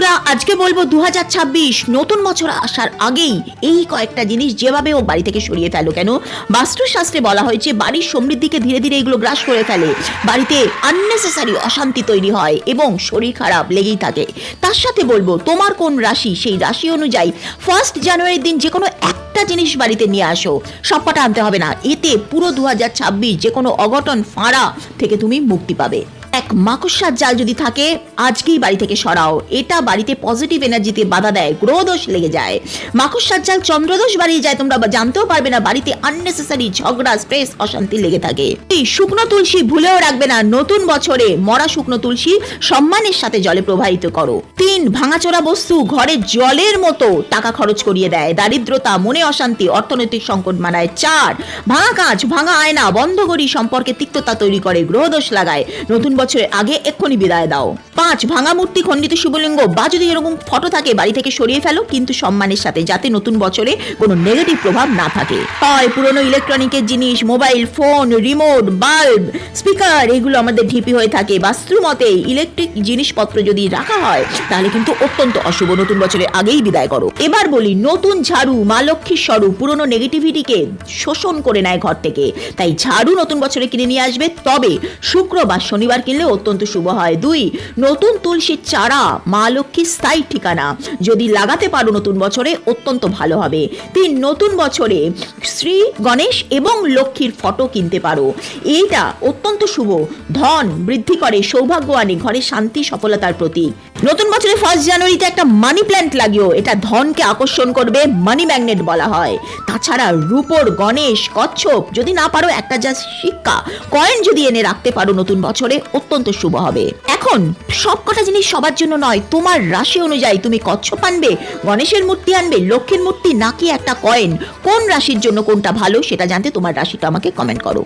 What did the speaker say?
পুরা আজকে বলব দুহাজার ছাব্বিশ নতুন বছর আসার আগেই এই কয়েকটা জিনিস যেভাবে ও বাড়ি থেকে সরিয়ে ফেলো কেন? বাস্তুশাস্ত্রে বলা হয়েছে, বাড়ির সমৃদ্ধিকে ধীরে ধীরে এগুলো গ্রাস করে ফেলে। বাড়িতে আননেসেসারি অশান্তি তৈরি হয় এবং শরীর খারাপ লেগেই থাকে। তার সাথে বলব, তোমার কোন রাশি? সেই রাশি অনুযায়ী ফার্স্ট জানুয়ারির দিন যে কোনো একটা জিনিস বাড়িতে নিয়ে আসো। সবকটা আনতে হবে না। এতে পুরো দু যে কোনো অঘটন, ফাঁড়া থেকে তুমি মুক্তি পাবে। এক মাকড়সার জাল যদি থাকে, আজকেই বাড়ি থেকে সরাও। এটা বাড়িতে পজিটিভ এনার্জিতে বাধা দেয়, গ্রহদোষ লেগে যায়। মাকড়সার জাল চন্দ্রদোষ বাড়িয়ে যায়, তোমরা জানতেও পারবে না, বাড়িতে আননেসেসারি ঝগড়া স্ট্রেস অশান্তি লেগে থাকে। এই শুকনো তুলসী ভুলেও রাখবে না, নতুন বছরে মরা শুকনো তুলসী সম্মানের সাথে জলে প্রবাহিত করো। তিন, ভাঙাচোরা বস্তু ঘরে জলের মতো টাকা খরচ করিয়ে দেয়, দারিদ্রতা, মনে অশান্তি, অর্থনৈতিক সংকট মানায়। চার, ভাঙা কাঁচ, ভাঙা আয়না, বন্ধ করি সম্পর্কে তিক্ততা তৈরি করে, গ্রহদোষ লাগায়। নতুন বছরের আগে এক্ষুনি বিদায় দাও। পাঁচ, ভাঙা মূর্তি খণ্ডিত শিবলিঙ্গ, বা যদি এরকম ফটো থাকে, বাড়ি থেকে সরিয়ে ফেলো, কিন্তু সম্মানের সাথে যাতে নতুন বছরে কোনো নেগেটিভ প্রভাব না থাকে। হয় পুরনো ইলেকট্রনিকের জিনিস mobile phone remote bulb speaker এগুলো আমাদের ঢিপি হয়ে থাকে। বাস্তু মতে ইলেকট্রিক জিনিসপত্র যদি রাখা হয়, তাহলে কিন্তু অত্যন্ত অশুভ নতুন বছরের আগেই বিদায় করো। এবার বলি, নতুন ঝাড়ু মা লক্ষ্মীর স্বরূপ, পুরনো নেগেটিভিটিকে শোষণ করে নেয় ঘর থেকে। তাই ঝাড়ু নতুন বছরে কিনে নিয়ে আসবে। তবে শুক্র বা শনিবার কিনলে অত্যন্ত শুভ হয়। দুই, নতুন তুলসীর চারা মা লক্ষ্মীর স্থায়ী ঠিকানা। যদি লাগাতে পারো নতুন বছরে, অত্যন্ত ভালো হবে। তিন, নতুন বছরে শ্রী গণেশ এবং লক্ষ্মীর ফটো কিনতে পারো। এইটা অত্যন্ত শুভ। ধন বৃদ্ধি করে সৌভাগ্য আনে ঘরে শান্তি, সফলতার প্রতীক। নতুন বছরে ফার্স্ট জানুয়ারিতে একটা মানি প্ল্যান্ট লাগিও। এটা ধনকে আকর্ষণ করবে মানি ম্যাগনেট বলা হয়। তাছাড়া রূপোর গণেশ, কচ্ছপ, যদি না পারো একটা যা শিক্ষা কয়েন যদি এনে রাখতে পারো নতুন বছরে অত্যন্ত শুভ হবে। এখন, সবকটা জিনিস সবার জন্য নয়, তোমার রাশি অনুযায়ী তুমি কচ্ছপ আনবে, গণেশের মূর্তি আনবে, লক্ষ্মীর মূর্তি, নাকি একটা কয়েন? কোন রাশির জন্য কোনটা ভালো, সেটা জানতে তোমার রাশিটা আমাকে কমেন্ট করো।